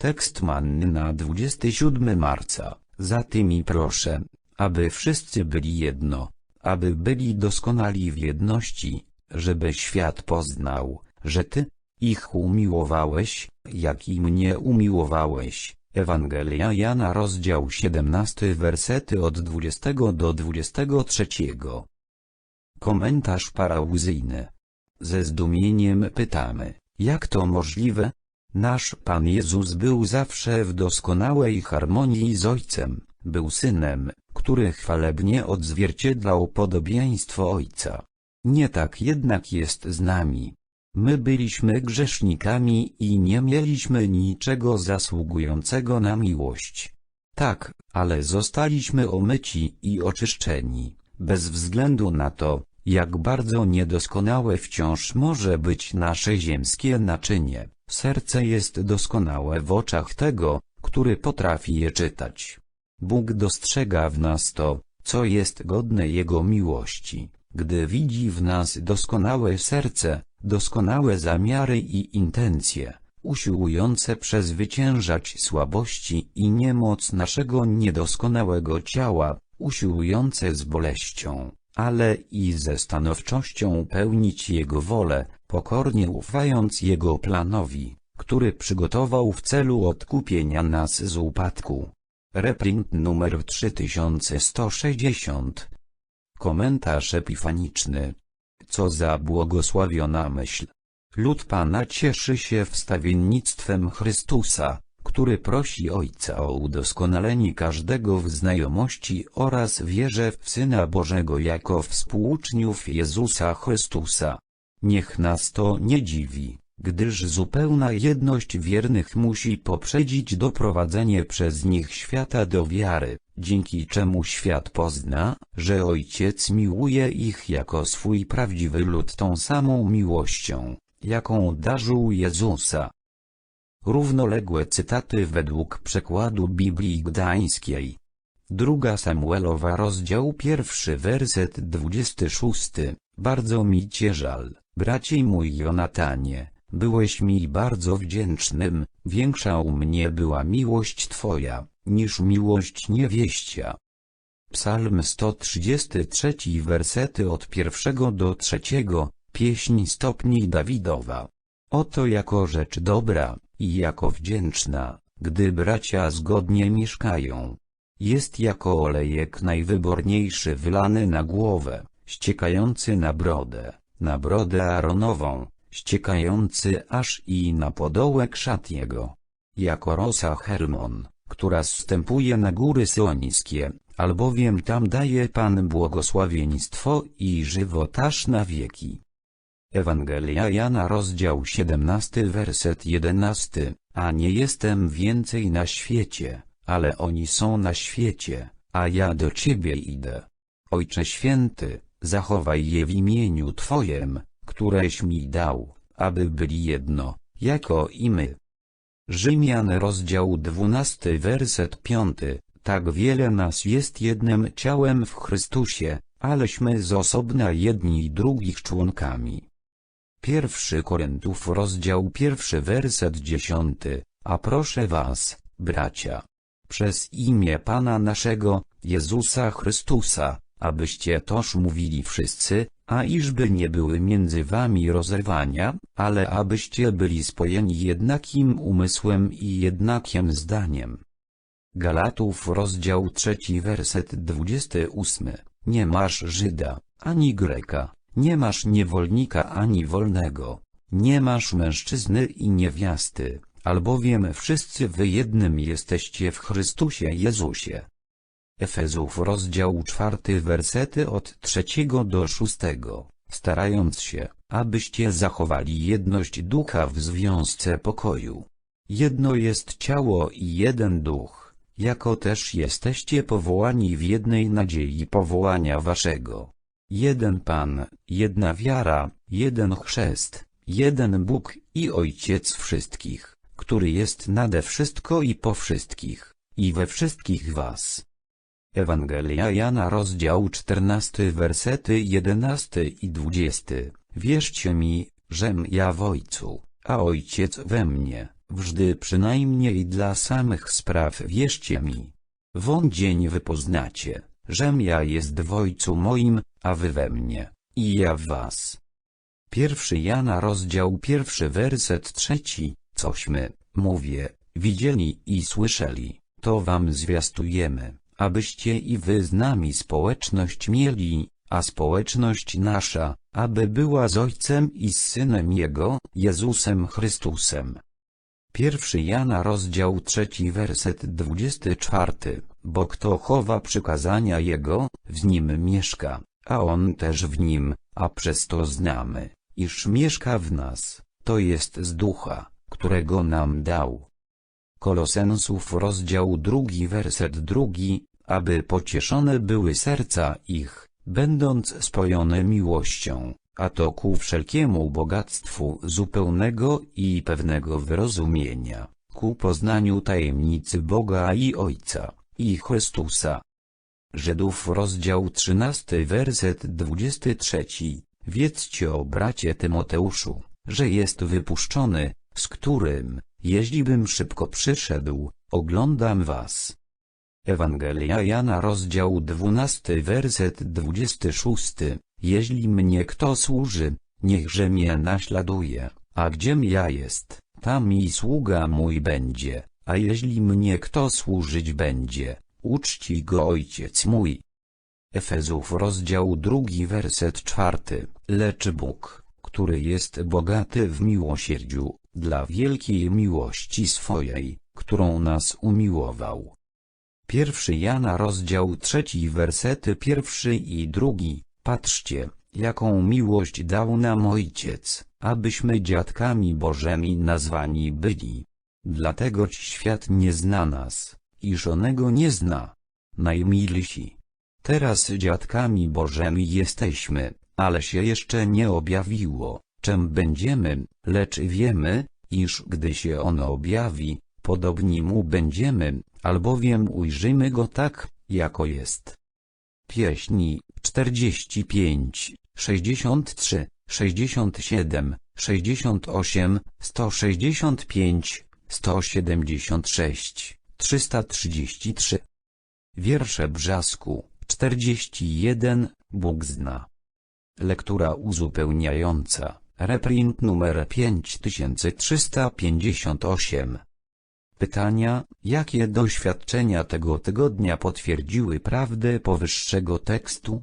Tekst manny na 27 marca. Za tymi proszę, aby wszyscy byli jedno, aby byli doskonali w jedności, żeby świat poznał, że Ty ich umiłowałeś, jak i mnie umiłowałeś. Ewangelia Jana rozdział 17 wersety od 20 do 23. Komentarz parauzyjny. Ze zdumieniem pytamy, jak to możliwe? Nasz Pan Jezus był zawsze w doskonałej harmonii z Ojcem, był Synem, który chwalebnie odzwierciedlał podobieństwo Ojca. Nie tak jednak jest z nami. My byliśmy grzesznikami i nie mieliśmy niczego zasługującego na miłość. Tak, ale zostaliśmy omyci i oczyszczeni, bez względu na to, jak bardzo niedoskonałe wciąż może być nasze ziemskie naczynie. Serce jest doskonałe w oczach tego, który potrafi je czytać. Bóg dostrzega w nas to, co jest godne Jego miłości, gdy widzi w nas doskonałe serce, doskonałe zamiary i intencje, usiłujące przezwyciężać słabości i niemoc naszego niedoskonałego ciała, usiłujące z boleścią, ale i ze stanowczością pełnić Jego wolę, pokornie ufając Jego planowi, który przygotował w celu odkupienia nas z upadku. Reprint numer 3160 Komentarz epifaniczny Co za błogosławiona myśl! Lud Pana cieszy się wstawiennictwem Chrystusa, który prosi Ojca o udoskonalenie każdego w znajomości oraz wierze w Syna Bożego jako współuczniów Jezusa Chrystusa. Niech nas to nie dziwi, gdyż zupełna jedność wiernych musi poprzedzić doprowadzenie przez nich świata do wiary, dzięki czemu świat pozna, że Ojciec miłuje ich jako swój prawdziwy lud tą samą miłością, jaką darzył Jezusa. Równoległe cytaty według przekładu Biblii Gdańskiej. Druga Samuelowa rozdział pierwszy werset 26. Bardzo mi cię żal, bracie mój Jonatanie, byłeś mi bardzo wdzięcznym, większa u mnie była miłość Twoja, niż miłość niewieścia. Psalm 133 wersety od pierwszego do trzeciego, pieśń stopni Dawidowa. Oto jako rzecz dobra, i jako wdzięczna, gdy bracia zgodnie mieszkają. Jest jako olejek najwyborniejszy wylany na głowę, ściekający na brodę, na brodę Aaronową, ściekający aż i na podołek szat jego. Jako rosa Hermon, która zstępuje na góry Sioniskie, albowiem tam daje Pan błogosławieństwo i żywot aż na wieki. Ewangelia Jana rozdział 17 werset 11, a nie jestem więcej na świecie, ale oni są na świecie, a ja do Ciebie idę. Ojcze Święty, zachowaj je w imieniu Twojem, któreś mi dał, aby byli jedno, jako i my. Rzymian rozdział 12 werset 5, tak wiele nas jest jednym ciałem w Chrystusie, aleśmy z osobna jedni drugich członkami. Pierwszy Koryntów rozdział pierwszy werset dziesiąty, a proszę was, bracia, przez imię Pana naszego, Jezusa Chrystusa, abyście toż mówili wszyscy, a iżby nie były między wami rozerwania, ale abyście byli spojeni jednakim umysłem i jednakiem zdaniem. Galatów rozdział trzeci werset dwudziesty ósmy. Nie masz Żyda, ani Greka, nie masz niewolnika ani wolnego, nie masz mężczyzny i niewiasty, albowiem wszyscy wy jednym jesteście w Chrystusie Jezusie. Efezów rozdział czwarty wersety od trzeciego do szóstego, starając się, abyście zachowali jedność ducha w związce pokoju. Jedno jest ciało i jeden duch, jako też jesteście powołani w jednej nadziei powołania waszego. Jeden Pan, jedna wiara, jeden chrzest, jeden Bóg i Ojciec wszystkich, który jest nade wszystko i po wszystkich, i we wszystkich was. Ewangelia Jana rozdział 14 wersety 11 i 20 Wierzcie mi, żem ja w Ojcu, a Ojciec we mnie, Wżdy przynajmniej dla samych spraw wierzcie mi. Won dzień wy poznacie, żem ja jest w ojcu moim, a wy we mnie, i ja w was. Pierwszy Jana rozdział pierwszy werset trzeci, cośmy, mówię, widzieli i słyszeli, to wam zwiastujemy, abyście i wy z nami społeczność mieli, a społeczność nasza, aby była z Ojcem i z Synem Jego, Jezusem Chrystusem. Pierwszy Jana rozdział trzeci werset dwudziesty czwarty, bo kto chowa przykazania Jego, w nim mieszka, a On też w nim, a przez to znamy, iż mieszka w nas, to jest z ducha, którego nam dał. Kolosensów rozdział drugi werset drugi, aby pocieszone były serca ich, będąc spojone miłością, a to ku wszelkiemu bogactwu zupełnego i pewnego wyrozumienia, ku poznaniu tajemnicy Boga i Ojca, i Chrystusa. Żydów rozdział 13 werset 23, wiedzcie o bracie Tymoteuszu, że jest wypuszczony, z którym, jeździbym szybko przyszedł, oglądam was. Ewangelia Jana rozdział 12 werset 26 Jeśli mnie kto służy, niechże mnie naśladuje, a gdziem ja jest, tam i sługa mój będzie, a jeśli mnie kto służyć będzie, uczci go ojciec mój. Efezów rozdział drugi werset czwarty Lecz Bóg, który jest bogaty w miłosierdziu, dla wielkiej miłości swojej, którą nas umiłował. Pierwszy Jana rozdział trzeci wersety pierwszy i drugi, patrzcie, jaką miłość dał nam Ojciec, abyśmy dziadkami Bożymi nazwani byli. Dlatego świat nie zna nas, i żonego nie zna. Najmilsi. Teraz dziadkami Bożymi jesteśmy, ale się jeszcze nie objawiło, czym będziemy, lecz wiemy, iż gdy się ono objawi, podobni mu będziemy, albowiem ujrzymy go tak, jako jest. Pieśni 45, 63, 67, 68, 165, 176, 333. Wiersze Brzasku 41, Bóg zna. Lektura uzupełniająca, reprint numer 5358. Pytania, jakie doświadczenia tego tygodnia potwierdziły prawdę powyższego tekstu?